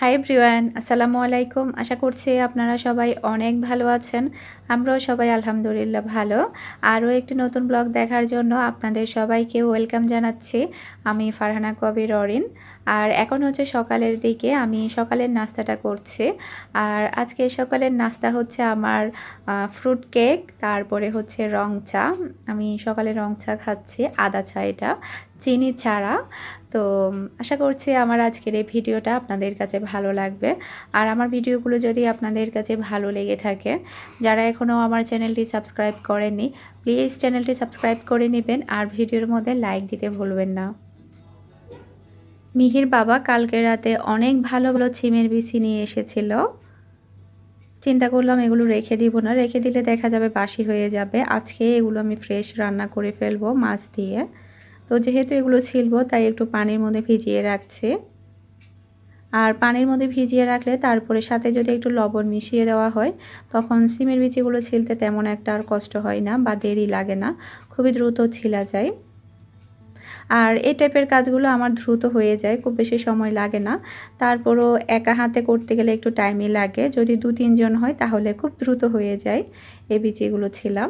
High ব্রিওয়ান আসসালামু আলাইকুম। আশা করছি আপনারা সবাই অনেক ভালো আছেন। আমরাও সবাই আলহামদুলিল্লাহ ভালো। আরও একটি নতুন ব্লগ দেখার জন্য আপনাদের সবাইকে ওয়েলকাম জানাচ্ছি। আমি ফারহানা কবির অরিন। আর এখন হচ্ছে সকালের দিকে আমি সকালের নাস্তাটা করছি। আর আজকে সকালের নাস্তা হচ্ছে আমার ফ্রুট কেক তারপরে হচ্ছে রং চা। আমি সকালে রং চা খাচ্ছি, আদা চা এটা, চিনি ছাড়া। তো আশা করছি আমার আজকের এই ভিডিওটা আপনাদের কাছে ভালো লাগবে। আর আমার ভিডিওগুলো যদি আপনাদের কাছে ভালো লেগে থাকে, যারা এখনও আমার চ্যানেলটি সাবস্ক্রাইব করেনি প্লিজ চ্যানেলটি সাবস্ক্রাইব করে নেবেন আর ভিডিওর মধ্যে লাইক দিতে ভুলবেন না। মিহির বাবা কালকে রাতে অনেক ভালো ভালো ছিমের বিচি নিয়ে এসেছিল। চিন্তা করলাম এগুলো রেখে দিব না, রেখে দিলে দেখা যাবে বাসি হয়ে যাবে। আজকে এগুলো আমি ফ্রেশ রান্না করে ফেলব মাছ দিয়ে। তো যেহেতু এগুলো ছিলব, তাই একটু পানির মধ্যে ভিজিয়ে রাখছে। আর পানির মধ্যে ভিজিয়ে রাখলে তারপরে সাথে যদি একটু লবণ মিশিয়ে দেওয়া হয়, তখন সিমের বিচিগুলো ছিলতে তেমন একটা আর কষ্ট হয় না বা দেরি লাগে না, খুবই দ্রুত ছিলা যায়। আর এই টাইপের কাজগুলো আমার দ্রুত হয়ে যায়, খুব বেশি সময় লাগে না। তারপরও একা হাতে করতে গেলে একটু টাইমই লাগে। যদি দু তিনজন হয়, তাহলে খুব দ্রুত হয়ে যায় এই বিচিগুলো ছিলাম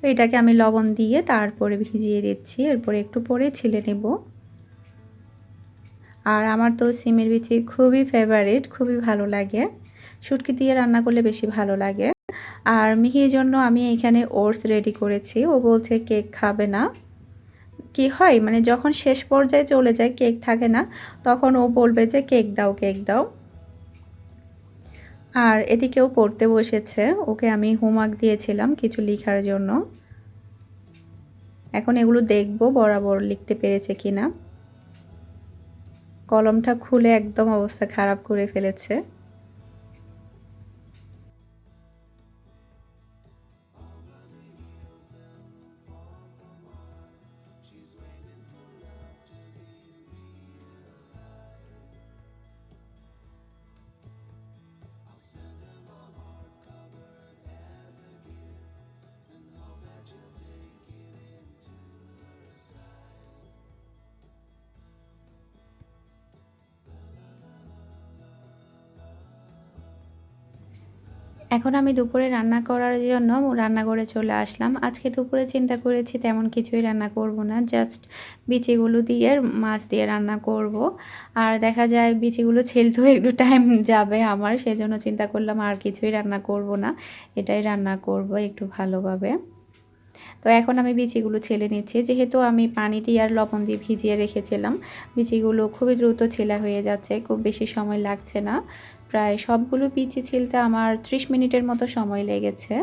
তো এটাকে আমি লবণ দিয়ে তারপরে ভিজিয়ে দিচ্ছি। এরপরে একটু পরে ছিলে নেব। আর আমার তো সিমের বিচি খুবই ফেভারিট খুবই ভালো লাগে। শুটকি দিয়ে রান্না করলে বেশি ভালো লাগে। আর মিহির জন্য আমি এখানে ওটস রেডি করেছি। ও বলছে কেক খাবে না। কি হয়? মানে যখন শেষ পর্যায়ে চলে যায়, কেক থাকে না, তখন ও বলবে যে, কেক দাও কেক দাও। আর এদিকেও পড়তে বসেছে। ওকে আমি হোমওয়ার্ক দিয়েছিলাম কিছু লিখার জন্য। এখন এগুলো দেখব বরাবর লিখতে পেরেছে কিনা। কলমটা খুলে একদম অবস্থা খারাপ করে ফেলেছে। এখন আমি দুপুরে রান্না করার জন্য রান্নাঘরে চলে আসলাম। আজকে দুপুরে চিন্তা করেছি তেমন কিছুই রান্না করব না জাস্ট বিচিগুলো দিয়ে মাছ দিয়ে রান্না করব। আর দেখা যায় বিচিগুলো ছেলতেও একটু টাইম যাবে আমার, সেজন্য চিন্তা করলাম আর কিছুই রান্না করব না, এটাই রান্না করব একটু ভালোভাবে। তো এখন আমি বিচিগুলো ছেলে নিচ্ছি, যেহেতু আমি পানি দিয়ে আর লবণ দিয়ে ভিজিয়ে রেখেছিলাম, বিচিগুলো খুবই দ্রুত ছেলা হয়ে যাচ্ছে, খুব বেশি সময় লাগছে না। প্রায় সবগুলো বিচি ছিলতে আমার ত্রিশ মিনিটের মতো সময় লেগেছে।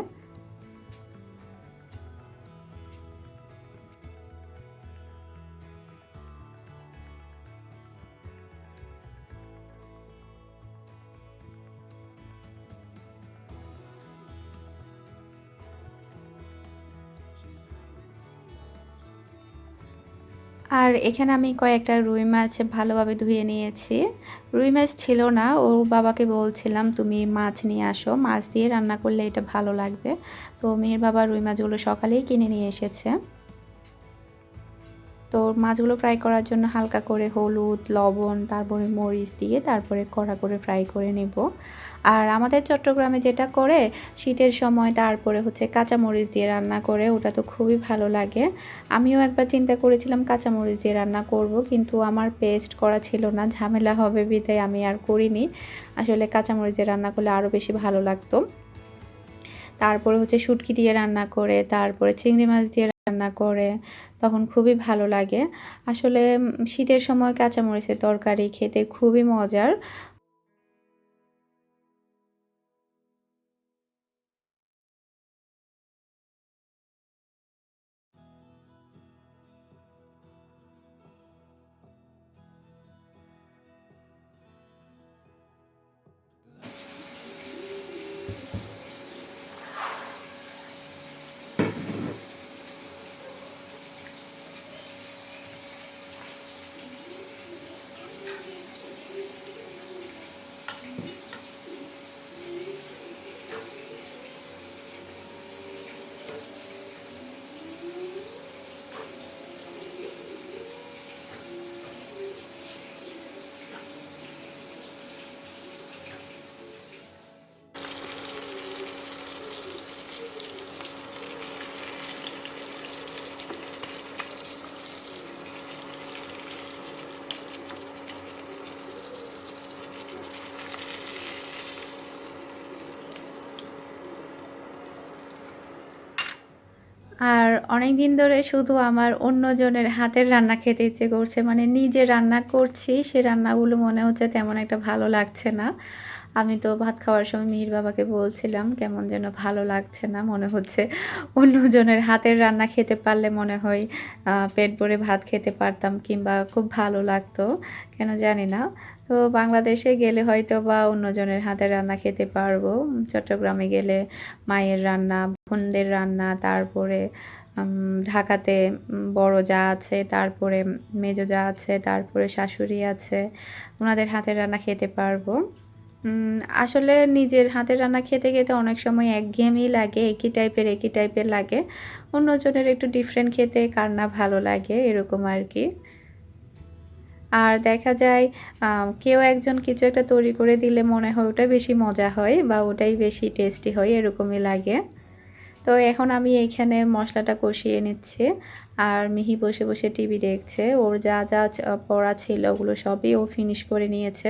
আর এখানে আমি কয়েকটা রুই মাছ ভালোভাবে ধুয়ে নিয়েছি। রুই মাছ ছিল না। ওর বাবাকে বলছিলাম, তুমি মাছ নিয়ে আসো। মাছ দিয়ে রান্না করলে এটা ভালো লাগবে। তো মেয়ের বাবা রুই মাছগুলো সকালেই কিনে নিয়ে এসেছে। তো মাছগুলো ফ্রাই করার জন্য হালকা করে হলুদ, লবণ, তারপরে মরিচ দিয়ে তারপরে কড়া করে ফ্রাই করে নেব। আর আমাদের চট্টগ্রামে যেটা করে, শীতের সময় তারপরে হচ্ছে কাঁচামরিচ দিয়ে রান্না করে, ওটা তো খুবই ভালো লাগে। আমিও একবার চিন্তা করেছিলাম কাঁচামরিচ দিয়ে রান্না করব, কিন্তু আমার পেস্ট করা ছিল না, ঝামেলা হবে বিদায় আমি আর করিনি। আসলে কাঁচামরিচ দিয়ে রান্না করলে আরও বেশি ভালো লাগতো। তারপরে হচ্ছে শুটকি দিয়ে রান্না করে, তারপরে চিংড়ি মাছ দিয়ে রান্না করে তখন খুবই ভালো লাগে। আসলে শীতের সময় কাঁচামরিচের তরকারি খেতে খুবই মজার। আর অনেক দিন ধরে শুধু আমার অন্যজনের হাতের রান্না খেতে ইচ্ছে করছে মানে নিজে রান্না করছি, সে রান্নাগুলো মনে হচ্ছে তেমন একটা ভালো লাগছে না। আমি তো ভাত খাওয়ার সময় মিহির বাবাকে বলছিলাম, কেমন যেন ভালো লাগছে না, মনে হচ্ছে অন্যজনের হাতের রান্না খেতে পারলে মনে হয় পেট ভরে ভাত খেতে পারতাম কিংবা খুব ভালো লাগতো, কেন জানি না। তো বাংলাদেশে গেলে হয়তো বা অন্যজনের হাতের রান্না খেতে পারব। চট্টগ্রামে গেলে মায়ের রান্না, বোনদের রান্না, তারপরে ঢাকাতে বড় যা আছে, তারপরে মেজো যা আছে, তারপরে শাশুড়ি আছে ওনাদের হাতের রান্না খেতে পারব। আসলে নিজের হাতের রান্না খেতে খেতে অনেক সময় একঘেয়েমি লাগে, একই টাইপের একই টাইপের লাগে। অন্যজনের একটু ডিফারেন্ট খেতে কার না ভালো লাগে, এরকম আর কি। আর দেখা যায় কেউ একজন কিছু একটা তৈরি করে দিলে মনে হয় ওটাই বেশি মজা হয় বা ওটাই বেশি টেস্টি হয়, এরকমই লাগে। তো এখন আমি এইখানে মশলাটা কষিয়ে নিচ্ছি আর মিহি বসে বসে টিভি দেখছে। ওর যা যা পড়া ছিল ওগুলো সবই ও ফিনিশ করে নিয়েছে।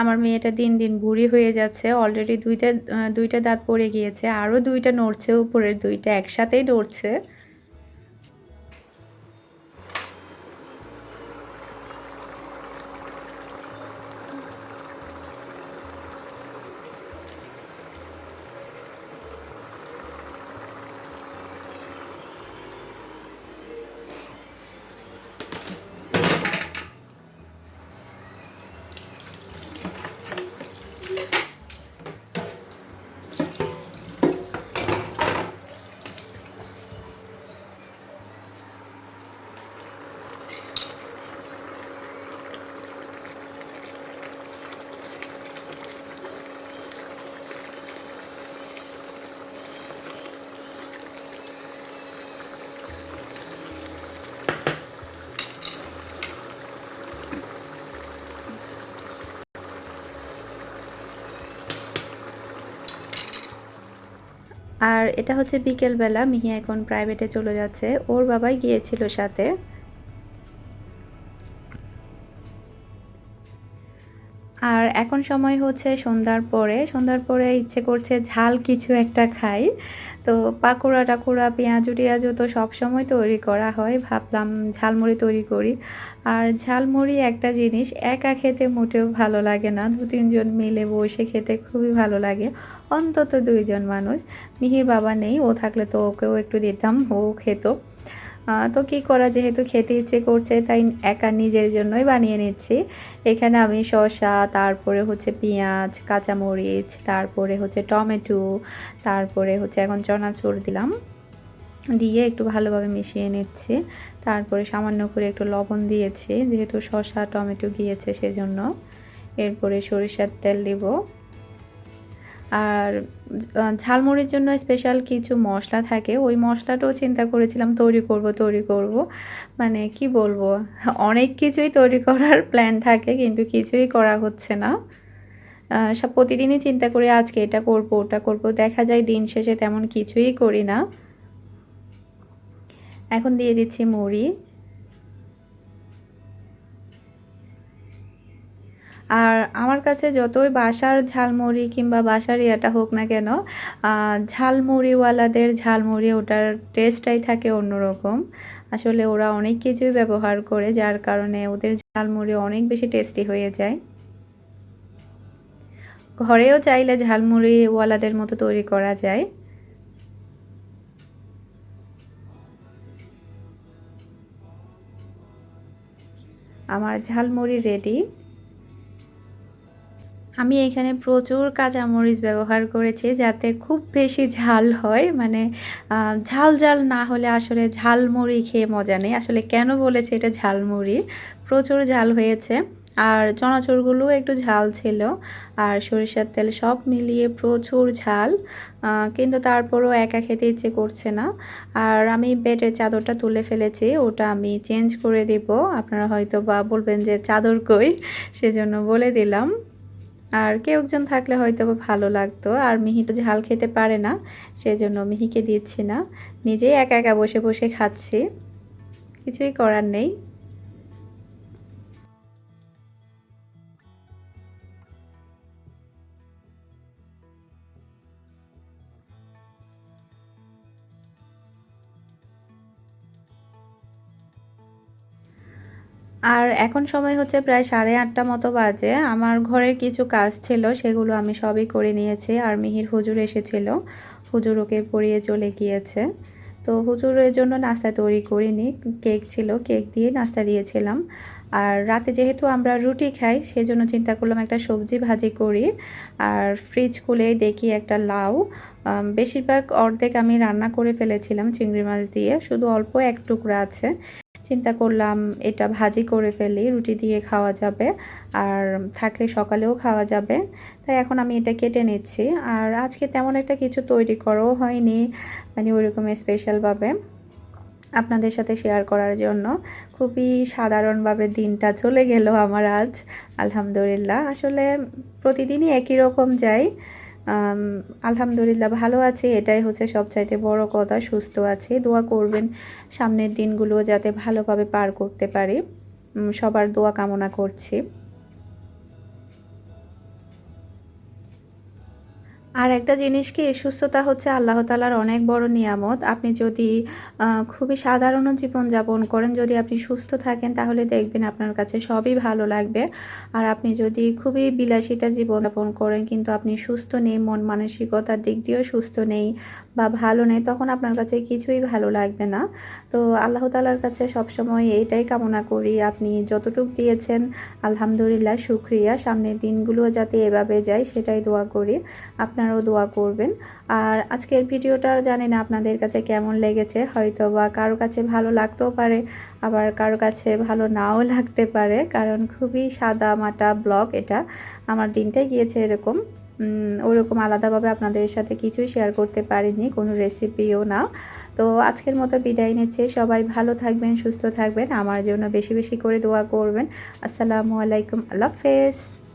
আমার মেয়েটা দিন দিন বুড়ি হয়ে যাচ্ছে অলরেডি দুইটা দুইটা দাঁত পড়ে গিয়েছে, আরও দুইটা নড়ছে, উপরের দুইটা একসাথেই নড়ছে। আর এটা হচ্ছে বিকেলবেলা, মিহি এখন প্রাইভেটে চলে যাচ্ছে। ওর বাবাই গিয়েছিল সাথে। আর এখন সময় হচ্ছে সন্ধ্যার পরে। সন্ধ্যার পরে ইচ্ছে করছে ঝাল কিছু একটা খাই। তো পাকোড়া টাকোড়া, পেঁয়াজু টিয়াজু তো সবসময় তৈরি করা হয়। ভাবলাম ঝালমুড়ি তৈরি করি। আর ঝালমুড়ি একটা জিনিস, একা খেতে মোটেও ভালো লাগে না। দু তিনজন মিলে বসে খেতে খুবই ভালো লাগে। অন্তত দুইজন মানুষ। মিহির বাবা নেই, ও থাকলে তো ওকেও একটু দিতাম, ও খেত। তো কি করা যেহেতু খেতে ইচ্ছে করছে, তাই একা নিজের জন্যই বানিয়ে নিচ্ছি। এখানে আমি শসা, তারপরে হচ্ছে পেঁয়াজ, কাঁচামরিচ, তারপরে হচ্ছে টমেটো, তারপরে হচ্ছে এখন চনাচুর দিলাম। দিয়ে একটু ভালোভাবে মিশিয়ে নিচ্ছি। তারপরে সামান্য করে একটু লবণ দিয়েছি, যেহেতু শসা, টমেটো গিয়েছে সেজন্য। এরপরে সরিষার তেল দিব। আর ঝালমুড়ির জন্য স্পেশাল কিছু মশলা থাকে। ওই মশলাটাও চিন্তা করেছিলাম, তৈরি করব তৈরি করব। মানে কি বলব, অনেক কিছুই তৈরি করার প্ল্যান থাকে, কিন্তু কিছুই করা হচ্ছে না। সব প্রতিদিনই চিন্তা করি, আজকে এটা করব, ওটা করব। দেখা যায় দিন শেষে তেমন কিছুই করি না। এখন দিয়ে দিচ্ছি মুড়ি। আর আমার কাছে যতই বাসার ঝালমুড়ি কিংবা বাসার ইয়াটা হোক না কেন ঝালমুড়িওয়ালাদের ঝালমুড়ি ওটার টেস্টটাই থাকে অন্যরকম। আসলে ওরা অনেক কিছুই ব্যবহার করে, যার কারণে ওদের ঝালমুড়ি অনেক বেশি টেস্টি হয়ে যায়। ঘরেও চাইলে ঝালমুড়িওয়ালাদের মতো তৈরি করা যায়। আমার ঝালমুড়ি রেডি আমি এখানে প্রচুর কাঁচামরিচ ব্যবহার করেছি যাতে খুব বেশি ঝাল হয়। মানে ঝাল ঝাল না হলে আসলে ঝালমুড়ি খেয়ে মজা নেই। আসলে কেন বলেছে এটা ঝালমুড়ি? প্রচুর ঝাল হয়েছে। আর চনাচুরগুলো একটু ঝাল ছিল। আর সরিষার তেল সব মিলিয়ে প্রচুর ঝাল। কিন্তু তারপরও একা খেতে ইচ্ছে করছে না। আর আমি বেডের চাদরটা তুলে ফেলেছি, ওটা আমি চেঞ্জ করে দিব। আপনারা হয়তো বা বলবেন যে চাদর কই? সেজন্য বলে দিলাম। আর কেউ একজন থাকলে হয়তো ভালো লাগতো। আর মিহি তো ঝাল খেতে পারে না, সেজন্য মিহিকে দিচ্ছি না। নিজেই একা একা বসে বসে খাচ্ছি। কিছুই করার নেই। আর এখন সময় হচ্ছে প্রায় সাড়ে আটটা মতো বাজে। আমার ঘরের কিছু কাজ ছিল, সেগুলো আমি সবই করে নিয়েছি। আর মিহির হুজুর এসেছিল। হুজুর ওকে পড়িয়ে চলে গিয়েছে। তো হুজুরের জন্য নাস্তা তৈরি করিনি। কেক ছিল, কেক দিয়ে নাস্তা দিয়েছিলাম। আর রাতে যেহেতু আমরা রুটি খাই, সেজন্য চিন্তা করলাম একটা সবজি ভাজি করি। আর ফ্রিজ খুলে দেখি একটা লাউ। বেশিরভাগ অর্ধেক আমি রান্না করে ফেলেছিলাম চিংড়ি মাছ দিয়ে। শুধু অল্প এক টুকরা আছে। চিন্তা করলাম এটা ভাজি করে ফেলি, রুটি দিয়ে খাওয়া যাবে আর থাকলে সকালেও খাওয়া যাবে। তাই এখন আমি এটা কেটে নিচ্ছি। আর আজকে তেমন একটা কিছু তৈরি করাও হয়নি মানে ওইরকম স্পেশালভাবে আপনাদের সাথে শেয়ার করার জন্য। খুবই সাধারণভাবে দিনটা চলে গেল আমার আজ, আলহামদুলিল্লাহ। আসলে প্রতিদিনই একই রকম যাই। আলহামদুলিল্লাহ ভালো আছে। এটাই হচ্ছে সবচাইতে বড় কথা, সুস্থ আছে। দোয়া করবেন সামনের দিনগুলো যাতে ভালোভাবে পার করতে পারি। সবার দোয়া কামনা করছি। আর একটা জিনিস কি, সুস্থতা হচ্ছে আল্লাহ তালার অনেক বড় নিয়ামত। আপনি যদি খুবই সাধারণ জীবনযাপন করেন, যদি আপনি সুস্থ থাকেন, তাহলে দেখবেন আপনার কাছে সবই ভালো লাগবে। আর আপনি যদি খুবই বিলাসিতা জীবনযাপন করেন, কিন্তু আপনি সুস্থ নেই, মন মানসিকতার দিক দিয়েও সুস্থ নেই বা ভালো নেই, তখন আপনার কাছে কিছুই ভালো লাগবে না। তো আল্লাহ তালার কাছে সবসময় এইটাই কামনা করি, আপনি যতটুক দিয়েছেন, আলহামদুলিল্লাহ, শুক্রিয়া। সামনের দিনগুলো যাতে এভাবে যায়, সেটাই দোয়া করি, আপনারাও দোয়া করবেন। আর আজকের ভিডিওটা জানি না আপনাদের কাছে কেমন লেগেছে হয়তো বা কারও কাছে ভালো লাগতেও পারে, আবার কারও কাছে ভালো নাও লাগতে পারে, কারণ খুবই সাদা মাটা ব্লগ এটা। আমার দিনটাই গিয়েছে এরকম। ওরকম আলাদাভাবে আপনাদের সাথে কিছুই শেয়ার করতে পারিনি, কোনো রেসিপিও না। তো আজকের মতো বিদায় নিচ্ছে। সবাই ভালো থাকবেন, সুস্থ থাকবেন। আমার জন্য বেশি বেশি করে দোয়া করবেন। আসসালামু আলাইকুম, আল্লাহ হাফেজ।